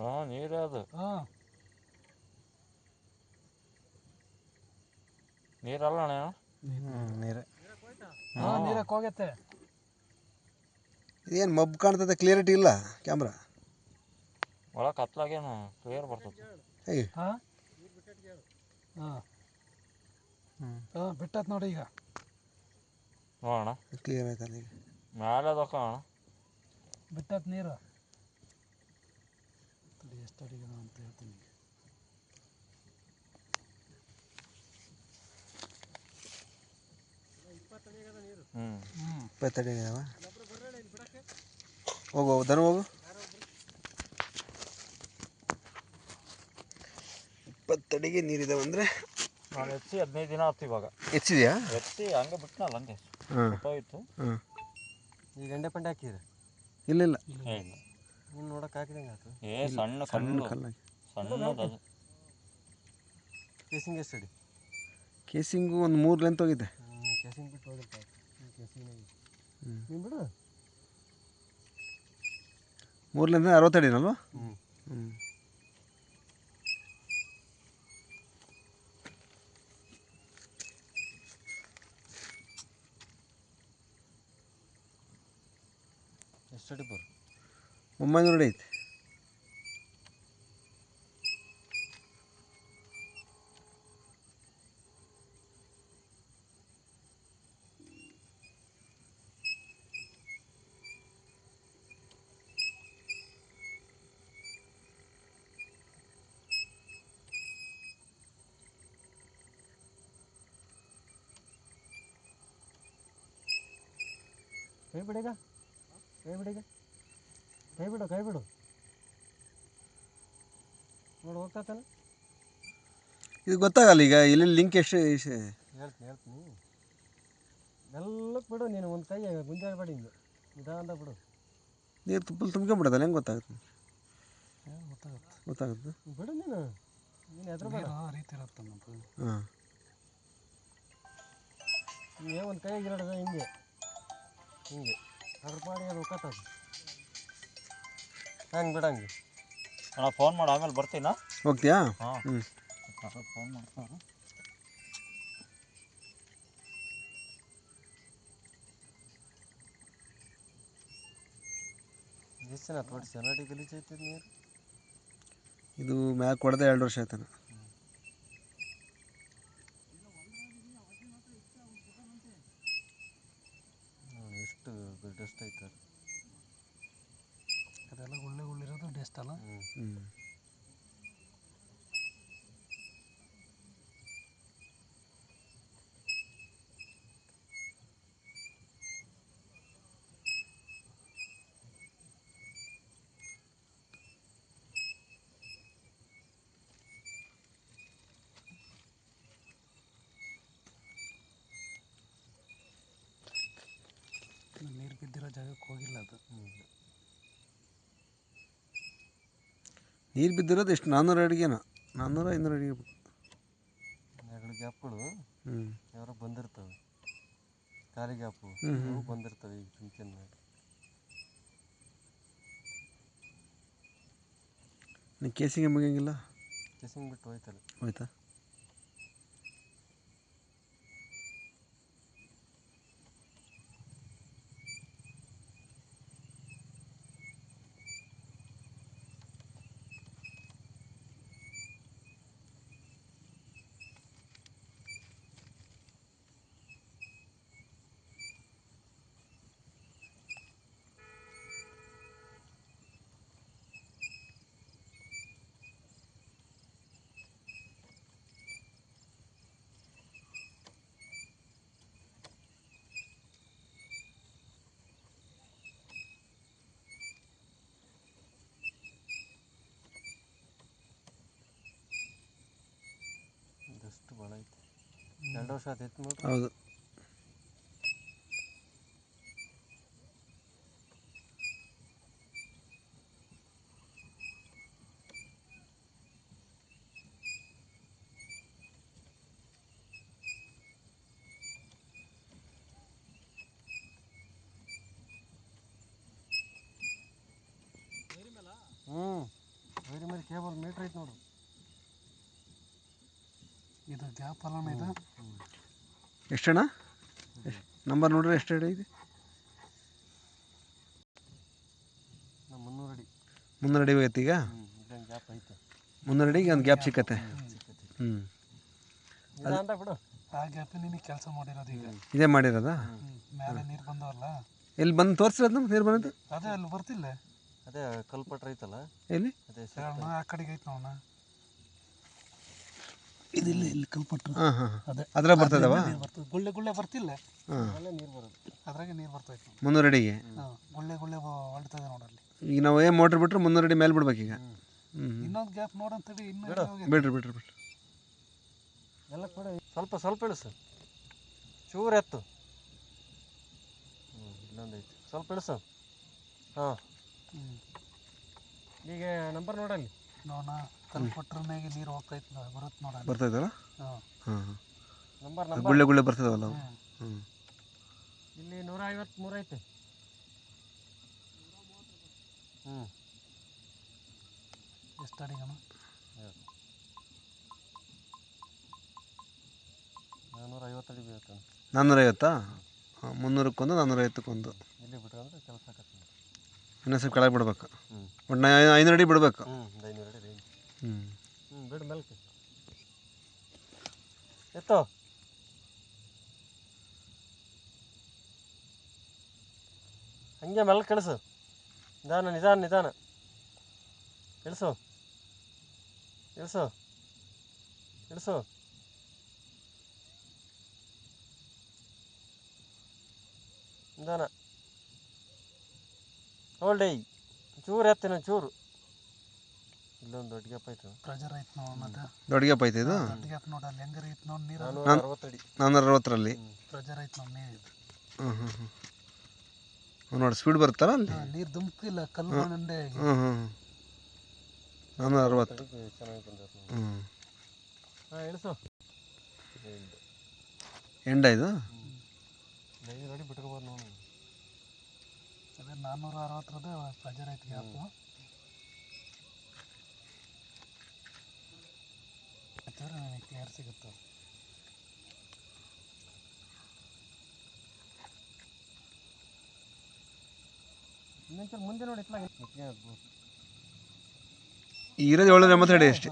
ಹಾಂ ನೀರೇ ಅದು. ಹಾಂ. ನೀರಲ್ಲ ಅಣ್ಣ? ನೀರೇ. ಹಾಂ ನೀರಕ್ಕೆ ಹೋಗೈತೆ ಇದೇನು ಮಬ್ಬು ಕಾಣ್ತದೆ ಕ್ಲಿಯರಿಟಿ ಇಲ್ಲ ಕ್ಯಾಮ್ರಾ ಒಳಗೆ ಕತ್ಲಾಗೇನು ಕ್ಲಿಯರ್ ಬರ್ತದೆ ಹೇಗೆ? ಹಾಂ? ಹಾಂ. ಹಾಂ ಬಿಟ್ಟತ್ ನೋಡಿ ಈಗ. ನೋಡೋಣ ಕ್ಲಿಯರ್ ಆಯ್ತಲ್ಲ ಈಗ. ಮ್ಯಾಲೆ ಅದಕ್ಕ ಅಣ್ಣ ಬಿಟ್ಟತ್ ನೀರು. ಎಷ್ಟು ಅಡಿಗೆ ಅಂತ ಹೇಳ್ತೀನಿ. ಹ್ಞೂ ಹ್ಞೂ ಇಪ್ಪತ್ತಡಿ ಇದಾವ ಹೋಗು ಹೋಗು ಧನು ಹೋಗು. ಇಪ್ಪತ್ತಡಿಗೆ ನೀರಿದಾವೆ ಅಂದರೆ? ನಾನು ಹೆಚ್ಚಿ ಹದಿನೈದು ದಿನ ಆಯ್ತು ಇವಾಗ. ಹೆಚ್ಚಿದೆಯಾ? ಹೆಚ್ಚಿ ಹಂಗೆ ಬಿಟ್ನಲ್ಲ ಹಂಗೆ ಹಾಂ ಹೋಯ್ತು ಹ್ಞೂ ಈಗ ಗಂಡೆ ಪಂಡೆ ಹಾಕಿದ್ರೆ ಇಲ್ಲ. ಇಲ್ಲ ಇಲ್ಲ. ನೀನು ನೋಡಕ್ಕೆ ಹಾಕಿದಂಗೆ ಆಯ್ತು? ಏ ಸಣ್ಣ ಸಣ್ಣ ಕಲ್ಲು ಕಲ್ಲಾಗಿ ಸಣ್ಣದು ಅದು. ಕೇಸಿಂಗ್ ಎಷ್ಟು ಅಡಿ? ಕೇಸಿಂಗು ಒಂದು ಮೂರು ಲೆಂತ್ ಹೋಗಿದೆ. ಹ್ಞೂ ಕೇಸಿಂಗ್ ಬಿಟ್ಟು ಹೋಗಿರ್ತ ಕೇಸಿಂಗ್ ಹ್ಞೂ ನೀನು ಬಿಡು. ಮೂರು ಲೆಂತ್ ಅರವತ್ತಡಿನಲ್ವಾ ಹ್ಞೂ ಹ್ಞೂ ಎಷ್ಟು ಅಡಿ ಬರು? ಒಂಬೈನೂರು ಅಡಿ ಐತೆ ಕೈ ಬಿಡೀಗ ಕೈ ಬಿಡೀಗ ಕೈ ಬಿಡು ಕೈ ಬಿಡು ನೋಡು ಹೋಗ್ತಾತಾನೆ ಇದು ಗೊತ್ತಾಗಲ್ಲ ಈಗ ಇಲ್ಲಿ ಲಿಂಕ್ ಎಷ್ಟು ಹೇಳ್ತೀನಿ ಹೇಳ್ತೀನಿ. ಎಲ್ಲಕ್ಕೆ ಬಿಡು ನೀನು ಒಂದು ಕೈ ಗುಂಜಾಡಬೇಡಿ ಹಿಂಗೆ. ನಿಧಾನದ ಬಿಡು. ನೀರು ತುಪ್ಪಲ್ಲಿ ತುಂಬ್ಕೊಂಬಿಡೋದಲ್ಲ ಹೆಂಗೆ ಗೊತ್ತಾಗುತ್ತೆ? ಗೊತ್ತಾಗುತ್ತೆ. ಗೊತ್ತಾಗುತ್ತೆ? ಬಿಡು ನೀನು. ನೀನು ಹೆದ್ರ ರೀತಿ ಇರುತ್ತೆ ಹಾಂ. ಒಂದು ಕೈ ಇರೋದ ಹಿಂಗೆ. ಹಿಂಗೆ. ಅದ್ರ ಪಾಡಿ ಅದು ಹೋಗ್ತದ ಹಂಗೆ ಬಿಡಂಗಿ ಅಣ್ಣ ಫೋನ್ ಮಾಡಿ ಆಮೇಲೆ ಬರ್ತೀನಾ ಹೋಗ್ತೀಯಾ? ಹಾಂ. ಹ್ಞೂ ಫೋನ್ ಮಾಡ್ತಾರೆ ಎಷ್ಟು ಜನ ತೋಟ ಚೆನ್ನಾಗಿ ಗಲೀಜು ಐತೆ ನೀರು ಇದು ಮ್ಯಾಕ್ ಕೊಡದೆ ಎರಡು ವರ್ಷ ಆಯ್ತಾನ. ನೋಡಿ ಎಷ್ಟು ಡಸ್ಟ್ ಐತೆ ಅದು. ಅದೆಲ್ಲ ಗುಳ್ಳೆ ಗುಳ್ಳಿರೋದು ಡೆಸ್ಟ್ ಅಲ್ಲ? ಹ್ಞೂ ನೀರು ಬಿದ್ದಿರೋ ಜಾಗಕ್ಕೆ ಹೋಗಿಲ್ಲ ಅದು. ನೀರು ಬಿದ್ದಿರೋದು ಎಷ್ಟು? ನಾನ್ನೂರ ಅಡಿಗೆನ? ನಾನ್ನೂರ ಐನೂರು ಅಡಿಗೆ ಎರಡು ಗ್ಯಾಪ್ಗಳು ಹ್ಞೂ ಯಾರೋ ಬಂದಿರ್ತವೆ. ಖಾಲಿ ಗ್ಯಾಪು. ಅವು ಬಂದಿರ್ತವೆ ಈಗ ಮೇಲೆ ನೀನು ಕೇಸಿಗೆ ಮುಗಿಯಂಗಿಲ್ಲ? ಕೇಸಿಂಗ್ ಬಿಟ್ಟು ಹೋಯ್ತಲ್ಲ ಹೋಯ್ತಾ? ಎರಡು ವರ್ಷ ನೋಡ್ರಿ. ಹೌದು ಹ್ಞೂ ಕೇಬಲ್ ಮೀಟ್ರ್ ಐತೆ ನೋಡು ಇದು ಗ್ಯಾಪ್ ಅಲ್ಲಣ್ಣ ಇದು ಎಷ್ಟಣ್ಣ? ನಂಬರ್ ನೋಡ್ರಿ ಎಷ್ಟು ಅಡಿ ಇದೆ? ಮುನ್ನೂರು ಅಡಿ. ಮುನ್ನೂರು ಅಡಿ ಹೋಗೈತೆ ಈಗ? ಮುನ್ನೂರು ಅಡಿಗೆ ಒಂದು ಗ್ಯಾಪ್ ಸಿಕ್ಕತ್ತೆ. ಹ್ಞೂ ಇಲ್ಲ ಅಂತ ಬಿಡು. ಆ ಗ್ಯಾಪ್ ನಿನಗೆ ಕೆಲಸ ಮಾಡಿರೋದು ಈಗ. ಇದೇ ಮಾಡಿರೋದಾ. ಮೇಲೆ ನೀರು ಬಂದವಲ್ಲ? ಎಲ್ಲಿ ಬಂದು ತೋರಿಸಿರೋದು ನೀರು ಬಂದಿದ್ದು? ಅದೇ ಅಲ್ಲಿ ಬರ್ತಿಲ್ಲ. ಅದೇ ಕಲ್ಪಟ್ರ ಐತಲ್ಲ? ಎಲ್ಲಿ? ಅದೇ ಆ ಕಡೆಗೆ ಐತೆ ನೋಡಣ್ಣ. ಇದಿಲ್ಲ ಇಲ್ಲಿ ಕಲ್ಪಟ್ರು ಹಾಂ ಹಾಂ ಅದೇ. ಅದರ ಬರ್ತದವ? ಬರ್ತದೆ. ಗುಳ್ಳೆ ಗುಳ್ಳೆ ಬರ್ತಿಲ್ಲ. ಹಾಂ. ಅಲ್ಲೇ ನೀರು ಬರೋದು ಅದ್ರಾಗೆ ನೀರು ಬರ್ತೈತೆ. ಮುನ್ನೂರು ಅಡಿಗೆ ಹಾಂ ಗುಳ್ಳೆ ಗುಳ್ಳೆ ಹೊಡ್ತದೆ ನೋಡಲ್ಲಿ. ಈಗ ನಾವು ಏನು ಮೋಟ್ರ್ ಬಿಟ್ರೆ ಮುನ್ನೂರು ಅಡಿ ಮೇಲೆ ಬಿಡ್ಬೇಕು ಈಗ? ಹ್ಞೂ ಹ್ಞೂ ಇನ್ನೊಂದು ಗ್ಯಾಪ್ ನೋಡಂತೇಳಿ ಇನ್ನೂ. ಬಿಡ್ರಿ ಬಿಡ್ರಿ ಬಿಡ್ರಿ. ಎಲ್ಲ ಕೂಡ ಸ್ವಲ್ಪ ಸ್ವಲ್ಪ ಇಳಿಸು ಚೂರು ಎತ್ತು. ಹ್ಞೂ ಇನ್ನೊಂದು ಐತಿ. ಸ್ವಲ್ಪ ಇಳಿಸು ಹಾಂ. ಈಗ ನಂಬರ್ ನೋಡಲ್ಲಿ? ನೋಡೋಣ. ಕಲ್ಪಟ್ರನಾಗೆ ನೀರು ಹೋಗ್ತೈತೆ ಬರುತ್ತೆ ನೋಡಿ ಹಾಂ. ಹಾಂ ಹಾಂ. Number number. ಗುಳ್ಳೆ ಗುಳ್ಳೆ ಬರ್ತದವಲ್ಲ ಅವು? ಹ್ಞೂ ಹ್ಞೂ ಇಲ್ಲಿ ನೂರ ಐವತ್ತ್ಮೂರು ಐತೆ. ಹ್ಞೂ ಎಷ್ಟು ಅಡಿಗಣ ನಾನ್ನೂರ ಐವತ್ತು ಅಡಿ ನಾನ್ನೂರೈವತ್ತಾ ಹಾಂ ಮುನ್ನೂರಕ್ಕೊಂದು ನಾನ್ನೂರೈವತ್ತಕ್ಕೊಂದು ಇಲ್ಲಿ ಬಿಟ್ರೆ ಅಂದ್ರೆ ಕೆಲಸ ಆಗತ್ತೆ. ಇನ್ನೊಂದು ಸ್ವಲ್ಪ ಕೆಳಗೆ ಬಿಡ್ಬೇಕು. ಹ್ಞೂ ಒಟ್ಟು ಐನೂರು ಅಡಿ ಬಿಡ್ಬೇಕು. ಹ್ಞೂ ಐನೂರು ಅಡಿ ಬಿಡು ಮೆಲ್ಕೆ ಎತ್ತೋ ಹಂಗೆ ಮೆಲ್ಕ್ ಇಳಿಸು ನಿಧಾನ ನಿಧಾನ ನಿಧಾನ ಇಳಿಸು ಇಳಿಸು ಇಳಿಸು ನಿಧಾನ ಹೋಲ್ಡೈ ಚೂರು ಎತ್ತಿನ ಚೂರು ಇಲ್ಲೊಂದು ದೊಡ್ಡ ಗ್ಯಾಪ್ ಪ್ರೆಜರ್ ಐತೆ ಅದು ದೊಡ್ಡ ಗ್ಯಾಪ್ ಐತೆ ಇದು? ದೊಡ್ಡ ಗ್ಯಾಪ್ ಅಲ್ಲಿ ಹೆಂಗಾರ ಐತೆ ನೋಡಿ ನೀರು. ನಾನ್ನೂರ ಅರವತ್ತರಲ್ಲಿ ಪ್ರೆಜರ್ ಐತೆ ನೋಡಿ ನೀರು ಹ್ಞೂ ಹ್ಞೂ ಹ್ಞೂ ನೋಡಿ ಸ್ಪೀಡ್ ಬರುತ್ತಲ್ಲ ಅಲ್ಲಿ? ನೀರು ದುಮ್ಕಿಲ್ಲ ಕಲ್ಲು ಬಂಡೆ ಹ್ಞೂ ಹ್ಞೂ ನಾನ್ನೂರ ಅರವತ್ತು. ಚೆನ್ನಾಗಿ ಬಂದೈತೆ ಹ್ಞೂ ಹಾಂ ಇಳಿಸು ಎಂಡ ಇದು? ಬಿಟ್ಕೋಬೋದು ನೋಡಿ ಅದೇ ನಾನ್ನೂರ ಅರವತ್ತರದ್ದು ಪ್ರೆಜರ್ ಐತೆ ಗ್ಯಾಪು. ನನಗೆ ಕ್ಲಿಯರ್ ಸಿಗುತ್ತೆ ಇನ್ನೊಂಚೂರು ಮುಂದೆ ನೋಡಿ ಇತ್ಲಾಗ ಈ ಇರೋದು ಏಳ್ನೂರ ಎಂಬತ್ತು ಅಡಿ ಅಷ್ಟೇ